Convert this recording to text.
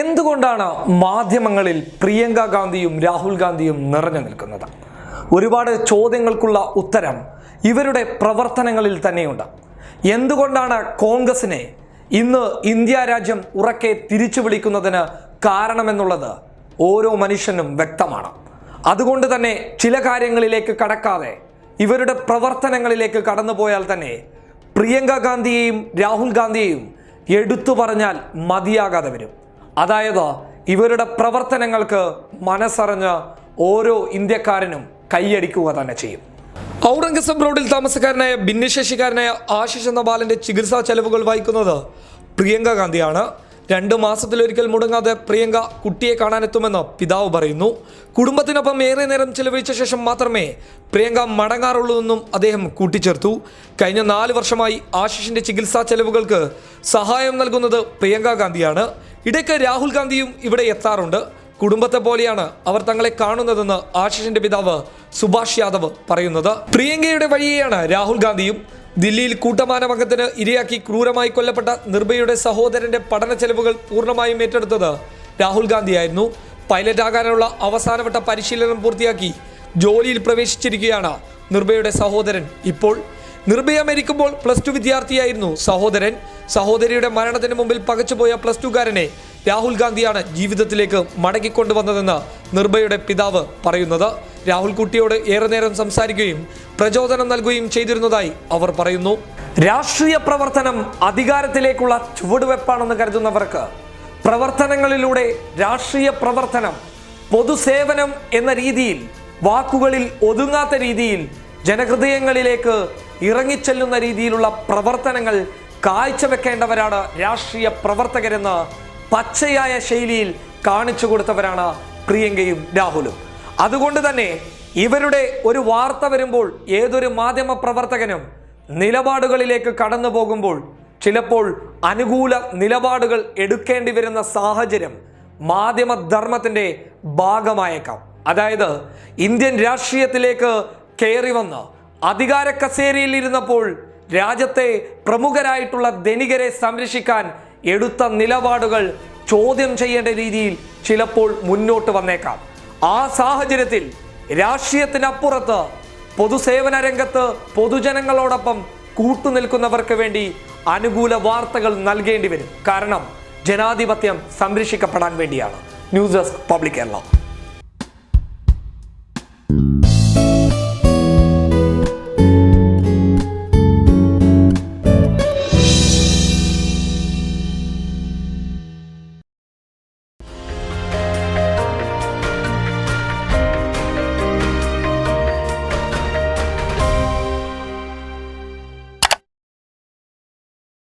എന്തുകൊണ്ടാണ് മാധ്യമങ്ങളിൽ പ്രിയങ്ക ഗാന്ധിയും രാഹുൽ ഗാന്ധിയും നിറഞ്ഞു നിൽക്കുന്നത്? ഒരുപാട് ചോദ്യങ്ങൾക്കുള്ള ഉത്തരം ഇവരുടെ പ്രവർത്തനങ്ങളിൽ തന്നെയുണ്ട്. എന്തുകൊണ്ടാണ് കോൺഗ്രസിനെ ഇന്ന് ഇന്ത്യ രാജ്യം ഉറക്കെ തിരിച്ചു വിളിക്കുന്നതിന് കാരണമെന്നുള്ളത് ഓരോ മനുഷ്യനും വ്യക്തമാണ്. അതുകൊണ്ട് തന്നെ ചില കാര്യങ്ങളിലേക്ക് കടക്കാതെ ഇവരുടെ പ്രവർത്തനങ്ങളിലേക്ക് കടന്നുപോയാൽ തന്നെ പ്രിയങ്ക ഗാന്ധിയെയും രാഹുൽ ഗാന്ധിയെയും എടുത്തു പറഞ്ഞാൽ മതിയാകാതെ വരും. അതായത് ഇവരുടെ പ്രവർത്തനങ്ങൾക്ക് മനസ്സറിഞ്ഞ് ഓരോ ഇന്ത്യക്കാരനും കൈയടിക്കുക തന്നെ ചെയ്യും. ഔറംഗസബ് റോഡിൽ താമസക്കാരനായ ഭിന്നശേഷിക്കാരനായ ആശിഷ് എന്ന ബാലന്റെ ചികിത്സാ ചെലവുകൾ വഹിക്കുന്നത് പ്രിയങ്ക ഗാന്ധിയാണ്. രണ്ട് മാസത്തിലൊരിക്കൽ മുടങ്ങാതെ പ്രിയങ്ക കുട്ടിയെ കാണാനെത്തുമെന്ന് പിതാവ് പറയുന്നു. കുടുംബത്തിനൊപ്പം ഏറെ നേരം ചെലവഴിച്ച ശേഷം മാത്രമേ പ്രിയങ്ക മടങ്ങാറുള്ളൂ എന്നും അദ്ദേഹം കൂട്ടിച്ചേർത്തു. കഴിഞ്ഞ നാല് വർഷമായി ആശിഷിന്റെ ചികിത്സാ ചെലവുകൾക്ക് സഹായം നൽകുന്നത് പ്രിയങ്ക ഗാന്ധിയാണ്. ഇടയ്ക്ക് രാഹുൽ ഗാന്ധിയും ഇവിടെ എത്താറുണ്ട്. കുടുംബത്തെ പോലെയാണ് അവർ തങ്ങളെ കാണുന്നതെന്ന് ആശിഷിന്റെ പിതാവ് സുഭാഷ് യാദവ് പറയുന്നത്. പ്രിയങ്കയുടെ വഴിയെയാണ് രാഹുൽ ഗാന്ധിയും ദില്ലിയിൽ കൂട്ടമാനമംഗത്തിന് ഇരയാക്കി ക്രൂരമായി കൊല്ലപ്പെട്ട നിർഭയുടെ സഹോദരന്റെ പഠന ചെലവുകൾ പൂർണമായും ഏറ്റെടുത്തത് രാഹുൽ ഗാന്ധിയായിരുന്നു. പൈലറ്റ് ആകാനുള്ള അവസാനവട്ട പരിശീലനം പൂർത്തിയാക്കി ജോലിയിൽ പ്രവേശിച്ചിരിക്കുകയാണ് നിർഭയുടെ സഹോദരൻ ഇപ്പോൾ. നിർഭയ മരിക്കുമ്പോൾ പ്ലസ് ടു വിദ്യാർത്ഥിയായിരുന്നു സഹോദരൻ. സഹോദരിയുടെ മരണത്തിന് മുമ്പിൽ പകച്ചുപോയ പ്ലസ് ടുകാരനെ രാഹുൽ ഗാന്ധിയാണ് ജീവിതത്തിലേക്ക് മടക്കിക്കൊണ്ടുവന്നതെന്ന് നിർഭയുടെ പിതാവ് പറയുന്നത്. രാഹുൽ കുട്ടിയോട് ഏറെ നേരം സംസാരിക്കുകയും പ്രചോദനം നൽകുകയും ചെയ്തിരുന്നതായി അവർ പറയുന്നു. രാഷ്ട്രീയ പ്രവർത്തനം അധികാരത്തിലേക്കുള്ള ചുവടുവെപ്പാണെന്ന് കരുതുന്നവർക്ക് പ്രവർത്തനങ്ങളിലൂടെ രാഷ്ട്രീയ പ്രവർത്തനം പൊതുസേവനം എന്ന രീതിയിൽ വാക്കുകളിൽ ഒതുങ്ങാത്ത രീതിയിൽ ജനഹൃദയങ്ങളിലേക്ക് ഇറങ്ങിച്ചെല്ലുന്ന രീതിയിലുള്ള പ്രവർത്തനങ്ങൾ കാഴ്ചവെക്കേണ്ടവരാണ് രാഷ്ട്രീയ പ്രവർത്തകരെന്ന് പച്ചയായ ശൈലിയിൽ കാണിച്ചു കൊടുത്തവരാണ് പ്രിയങ്കയും രാഹുലും. അതുകൊണ്ട് തന്നെ ഇവരുടെ ഒരു വാർത്ത വരുമ്പോൾ ഏതൊരു മാധ്യമ പ്രവർത്തകനും നിലപാടുകളിലേക്ക് കടന്നു പോകുമ്പോൾ ചിലപ്പോൾ അനുകൂല നിലപാടുകൾ എടുക്കേണ്ടി വരുന്ന സാഹചര്യം മാധ്യമധർമ്മത്തിന്റെ ഭാഗമായേക്കാം. അതായത് ഇന്ത്യൻ രാഷ്ട്രീയത്തിലേക്ക് കയറി വന്ന് അധികാര കസേരയിൽ ഇരുന്നപ്പോൾ രാജ്യത്തെ പ്രമുഖരായിട്ടുള്ള ധനികരെ സംരക്ഷിക്കാൻ എടുത്ത നിലപാടുകൾ ചോദ്യം ചെയ്യേണ്ട രീതിയിൽ ചിലപ്പോൾ മുന്നോട്ട് വന്നേക്കാം. ആ സാഹചര്യത്തിൽ രാഷ്ട്രീയത്തിനപ്പുറത്ത് പൊതുസേവന രംഗത്ത് പൊതുജനങ്ങളോടൊപ്പം കൂട്ടുനിൽക്കുന്നവർക്ക് വേണ്ടി അനുകൂല വാർത്തകൾ നൽകേണ്ടി വരും. കാരണം ജനാധിപത്യം സംരക്ഷിക്കപ്പെടാൻ വേണ്ടിയാണ്. News desk public Kerala.